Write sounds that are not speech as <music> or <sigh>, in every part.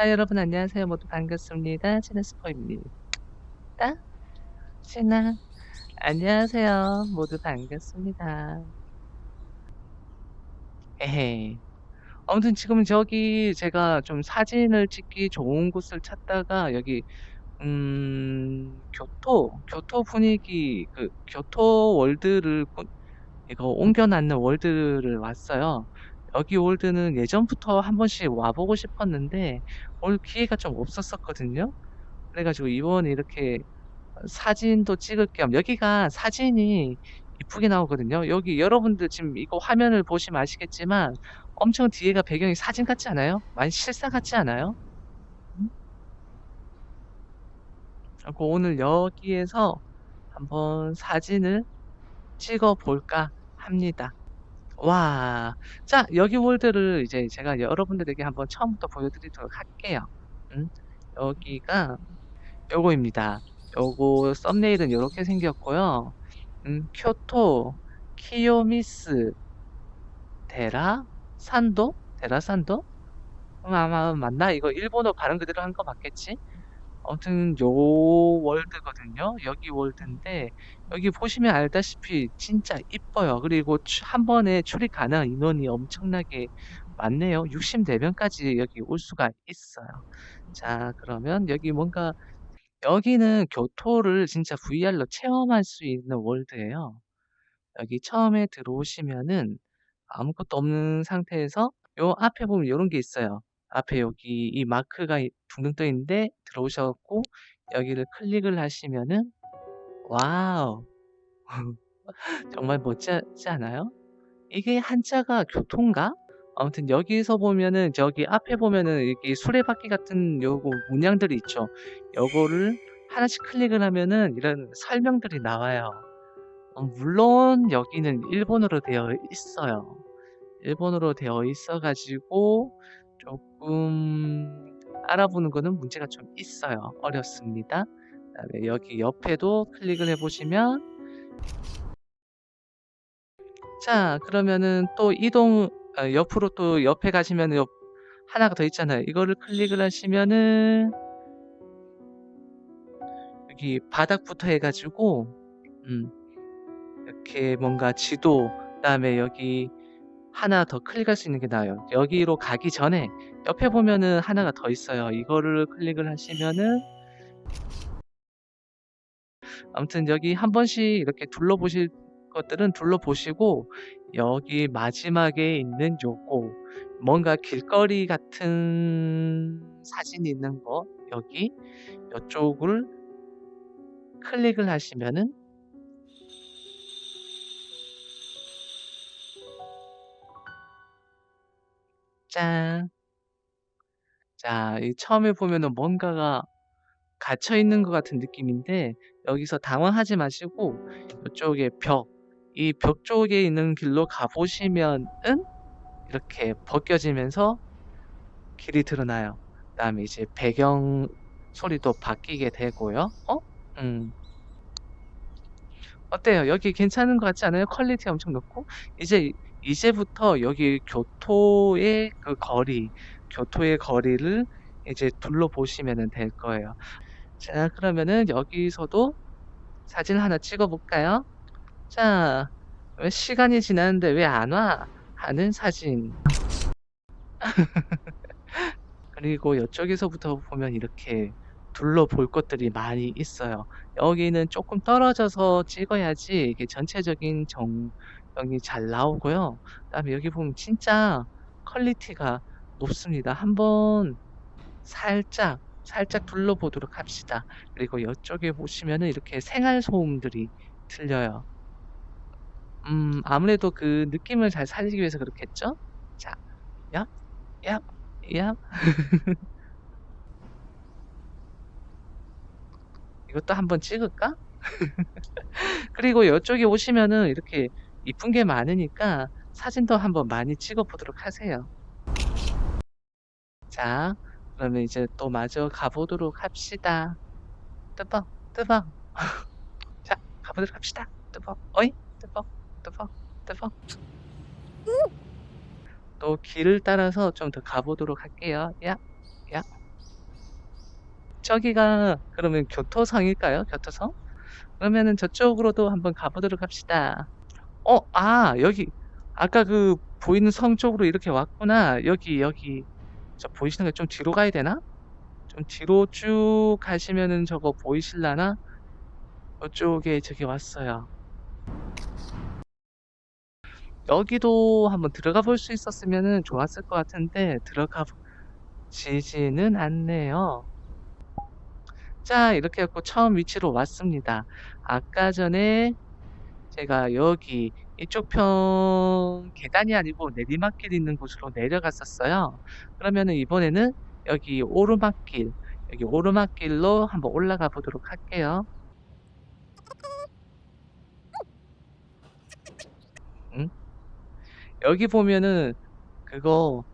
자, 여러분 안녕하세요. 모두 반갑습니다. 치네스포입니다. 신나 안녕하세요. 모두 반갑습니다. 에헤이. 아무튼 지금 저기 제가 좀 사진을 찍기 좋은 곳을 찾다가 여기 음 교토 교토 분위기 그 교토 월드를 꾸- 이거 옮겨놨는 월드를 왔어요. 여기 월드는 예전부터 한 번씩 와보고 싶었는데 올 기회가 좀 없었었거든요. 그래가지고 이번에 이렇게 사진도 찍을 겸 여기가 사진이 이쁘게 나오거든요. 여기 여러분들 지금 이거 화면을 보시면 아시겠지만 엄청 뒤에가 배경이 사진 같지 않아요? 많이 실사 같지 않아요? 음? 그리고 오늘 여기에서 한번 사진을 찍어 볼까 합니다. 와, 자, 여기 월드를 이제 제가 여러분들에게 한번 처음부터 보여드리도록 할게요. 음, 여기가 요거입니다. 요거 썸네일은 이렇게 생겼고요. 음, 교토 키요미스 데라 산도 데라 산도 음, 아마 맞나? 이거 일본어 발음 그대로 한 거 맞겠지? 아무튼 요 월드거든요. 여기 월드인데 여기 보시면 알다시피 진짜 이뻐요. 그리고 추- 한 번에 출입 가능한 인원이 엄청나게 많네요. 64명까지 여기 올 수가 있어요. 자, 그러면 여기 뭔가 여기는 교토를 진짜 VR로 체험할 수 있는 월드예요. 여기 처음에 들어오시면은 아무것도 없는 상태에서 요 앞에 보면 요런 게 있어요. 앞에 여기 이 마크가 이- 둥둥 떠 있는데 들어오셔갖고 여기를 클릭을 하시면은 와우 <laughs> 정말 멋지지 않아요? 이게 한자가 교토인가? 아무튼 여기서 보면은 저기 앞에 보면은 이렇게 수레바퀴 같은 요거 문양들이 있죠. 요거를 하나씩 클릭을 하면은 이런 설명들이 나와요. 어, 물론 여기는 일본어로 되어 있어요. 일본어로 되어 있어가지고 조금 알아보는 거는 문제가 좀 있어요. 어렵습니다. 그다음에 여기 옆에도 클릭을 해보시면 자 그러면은 또 이동 어, 옆으로 또 옆에 가시면 옆 하나가 더 있잖아요. 이거를 클릭을 하시면은 여기 바닥부터 해가지고 음, 이렇게 뭔가 지도 그다음에 여기 하나 더 클릭할 수 있는 게 나와요. 여기로 가기 전에 옆에 보면은 하나가 더 있어요. 이거를 클릭을 하시면은 아무튼 여기 한 번씩 이렇게 둘러보실 것들은 둘러보시고 여기 마지막에 있는 요거 뭔가 길거리 같은 사진이 있는 거 여기 이쪽을 클릭을 하시면은 짠. 자, 이 처음에 보면은 뭔가가 갇혀 있는 것 같은 느낌인데 여기서 당황하지 마시고 이쪽에 벽, 이 벽 쪽에 있는 길로 가보시면은 이렇게 벗겨지면서 길이 드러나요. 그다음에 이제 배경 소리도 바뀌게 되고요. 어? 음. 어때요? 여기 괜찮은 것 같지 않아요? 퀄리티 엄청 높고 이제 이제부터 여기 교토의 그 거리, 교토의 거리를 이제 둘러보시면 될 거예요. 자, 그러면은 여기서도 사진 하나 찍어 볼까요? 자, 왜 시간이 지났는데 왜 안 와? 하는 사진. <laughs> 그리고 이쪽에서부터 보면 이렇게 둘러볼 것들이 많이 있어요. 여기는 조금 떨어져서 찍어야지 이게 전체적인 정형이 잘 나오고요. 그다음에 여기 보면 진짜 퀄리티가 높습니다. 한번 살짝 살짝 둘러보도록 합시다. 그리고 이쪽에 보시면은 이렇게 생활 소음들이 들려요. 음, 아무래도 그 느낌을 잘 살리기 위해서 그렇겠죠? 자, 얍, 얍, 얍. <laughs> 이것도 한번 찍을까? <laughs> 그리고 이쪽에 오시면은 이렇게 이쁜 게 많으니까 사진도 한번 많이 찍어 보도록 하세요. 자, 그러면 이제 또 마저 가보도록 합시다. 뜨벅, 뜨벅. <laughs> 자, 가보도록 합시다. 뜨벅, 어이, 뜨벅, 뜨벅, 뜨벅. 또 길을 따라서 좀 더 가보도록 할게요. 야, 야, 저기가 그러면 교토성일까요? 교토성? 그러면은 저쪽으로도 한번 가보도록 합시다. 어, 아, 여기 아까 그 보이는 성 쪽으로 이렇게 왔구나. 여기 여기 저 보이시는 게 좀 뒤로 가야 되나? 좀 뒤로 쭉 가시면은 저거 보이실라나? 이쪽에 저기 왔어요. 여기도 한번 들어가 볼 수 있었으면은 좋았을 것 같은데 들어가 지지는 않네요. 자, 이렇게 해서 처음 위치로 왔습니다. 아까 전에 제가 여기 이쪽 편 계단이 아니고 내리막길 있는 곳으로 내려갔었어요. 그러면은 이번에는 여기 오르막길, 여기 오르막길로 한번 올라가 보도록 할게요. 응? 여기 보면은 그거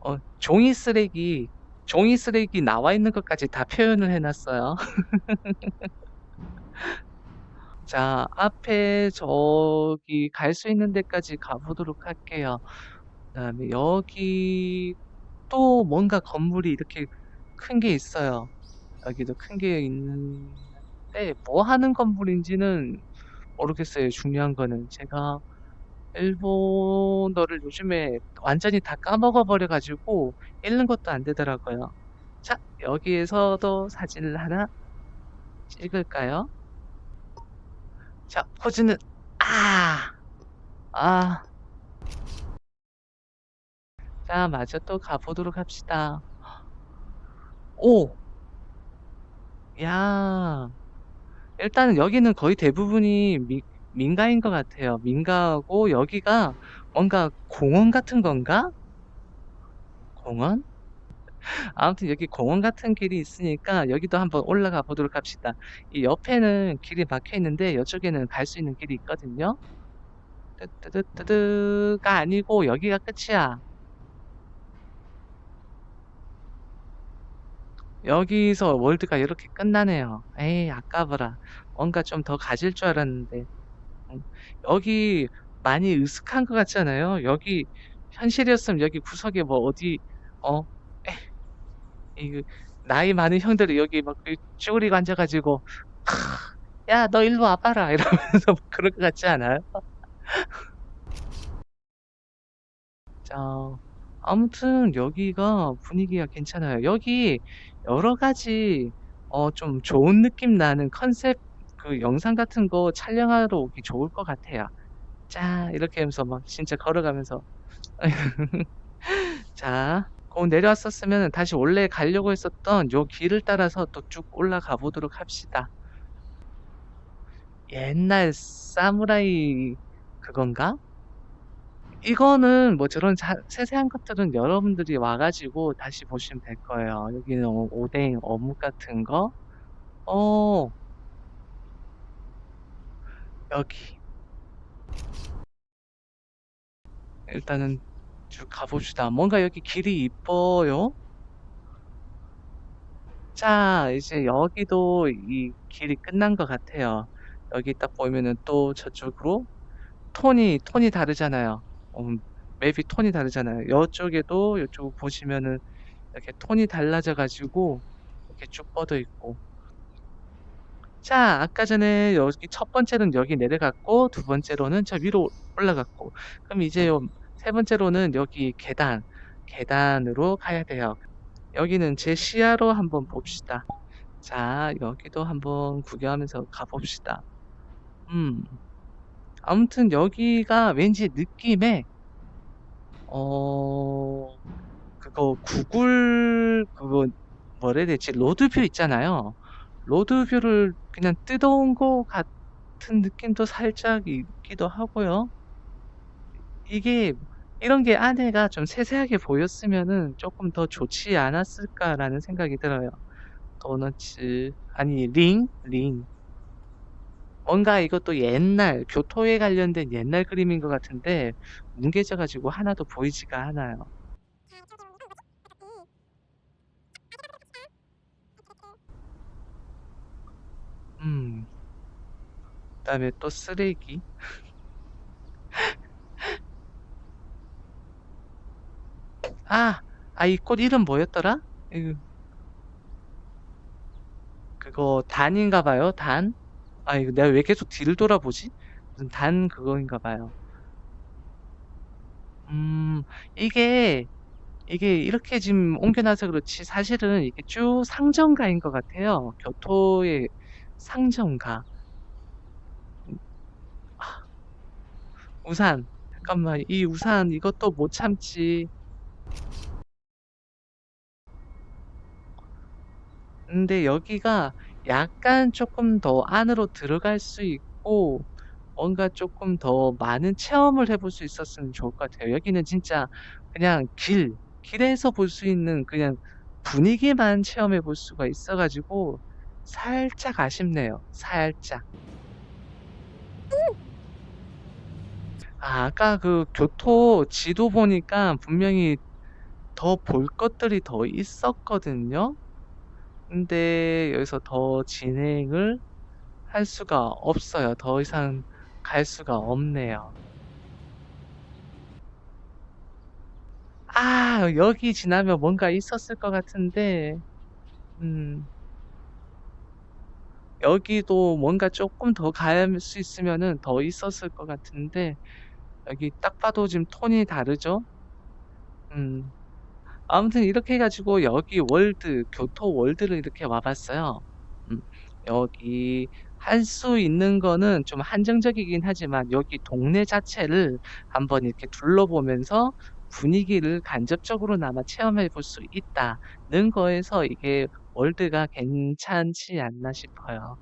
어, 종이 쓰레기, 종이 쓰레기 나와 있는 것까지 다 표현을 해놨어요. <laughs> 자, 앞에 저기 갈 수 있는 데까지 가보도록 할게요. 그다음에 여기 또 뭔가 건물이 이렇게 큰 게 있어요. 여기도 큰 게 있는데 뭐 하는 건물인지는 모르겠어요. 중요한 거는 제가 일본어를 요즘에 완전히 다 까먹어 버려 가지고 읽는 것도 안 되더라고요. 자, 여기에서도 사진을 하나 찍을까요? 자, 포즈는 아, 아. 자, 마저 또 가보도록 합시다. 오, 야, 일단은 여기는 거의 대부분이 미, 민가인 것 같아요. 민가고 여기가 뭔가 공원 같은 건가? 공원? 아무튼 여기 공원 같은 길이 있으니까 여기도 한번 올라가 보도록 합시다. 이 옆에는 길이 막혀 있는데 이쪽에는 갈 수 있는 길이 있거든요. 뜨뜨뜨뜨가 아니고 여기가 끝이야. 여기서 월드가 이렇게 끝나네요. 에이, 아까워라. 뭔가 좀 더 가질 줄 알았는데. 음, 여기 많이 으슥한 것 같잖아요. 여기 현실이었으면 여기 구석에 뭐 어디, 어, 이 나이 많은 형들이 여기 막 쭈그리고 앉아가지고 야 너 일로 와봐라 <laughs> 이러면서 뭐 그럴 것 같지 않아요? 자 아무튼 여기가 분위기가 괜찮아요. 여기 여러 가지 어 좀 좋은 느낌 나는 컨셉 그 영상 같은 거 촬영하러 오기 좋을 것 같아요. 자 이렇게 하면서 막 진짜 걸어가면서 <laughs> 자 어, 내려왔었으면 다시 원래 가려고 했었던 요 길을 따라서 또 쭉 올라가 보도록 합시다. 옛날 사무라이 그건가? 이거는 뭐 저런 자, 세세한 것들은 여러분들이 와가지고 다시 보시면 될 거예요. 여기는 오- 오뎅, 어묵 같은 거. 어, 여기. 일단은 쭉 가봅시다. 뭔가 여기 길이 이뻐요. 자, 이제 여기도 이 길이 끝난 것 같아요. 여기 딱 보면은 또 저쪽으로 톤이, 톤이 다르잖아요. 어, 맵이 톤이 다르잖아요. 이쪽에도 이쪽 보시면은 이렇게 톤이 달라져 가지고 이렇게 쭉 뻗어 있고. 자, 아까 전에 여기 첫 번째는 여기 내려갔고, 두 번째로는 저 위로 올라갔고, 그럼 이제 요 세 번째로는 여기 계단, 계단으로 가야 돼요. 여기는 제 시야로 한번 봅시다. 자, 여기도 한번 구경하면서 가봅시다. 음, 아무튼 여기가 왠지 느낌에, 어, 그거 구글, 그거 해야 되지? 로드뷰 있잖아요. 로드뷰를 그냥 뜯어온 것 같은 느낌도 살짝 있기도 하고요. 이게 이런 게 안에가 좀 세세하게 보였으면은 조금 더 좋지 않았을까라는 생각이 들어요. 도너츠 아니 링? 링. 뭔가 이것도 옛날 교토에 관련된 옛날 그림인 것 같은데 뭉개져 가지고 하나도 보이지가 않아요. 음. 그다음에 또 쓰레기. <laughs> 아, 아, 이 꽃 이름 뭐였더라? 이거, 이거 단인가 봐요, 단. 아, 이거 내가 왜 계속 뒤를 돌아보지? 무슨 단 그거인가 봐요. 음, 이게, 이게 이렇게 지금 옮겨놔서 그렇지, 사실은 이게 쭉 상정가인 것 같아요. 교토의 상정가. 아, 우산. 잠깐만, 이 우산 이것도 못 참지. 근데 여기가 약간 조금 더 안으로 들어갈 수 있고, 뭔가 조금 더 많은 체험을 해볼 수 있었으면 좋을 것 같아요. 여기는 진짜 그냥 길, 길에서 볼 수 있는 그냥 분위기만 체험해 볼 수가 있어가지고, 살짝 아쉽네요. 살짝. 아, 아까 그 교토 지도 보니까 분명히 더 볼 것들이 더 있었거든요. 근데 여기서 더 진행을 할 수가 없어요. 더 이상 갈 수가 없네요. 아, 여기 지나면 뭔가 있었을 것 같은데, 음, 여기도 뭔가 조금 더 갈 수 있으면은 더 있었을 것 같은데, 여기 딱 봐도 지금 톤이 다르죠? 음, 아무튼 이렇게 해가지고 여기 월드, 교토 월드를 이렇게 와봤어요. 음, 여기 할 수 있는 거는 좀 한정적이긴 하지만 여기 동네 자체를 한번 이렇게 둘러보면서 분위기를 간접적으로나마 체험해 볼 수 있다는 거에서 이게 월드가 괜찮지 않나 싶어요.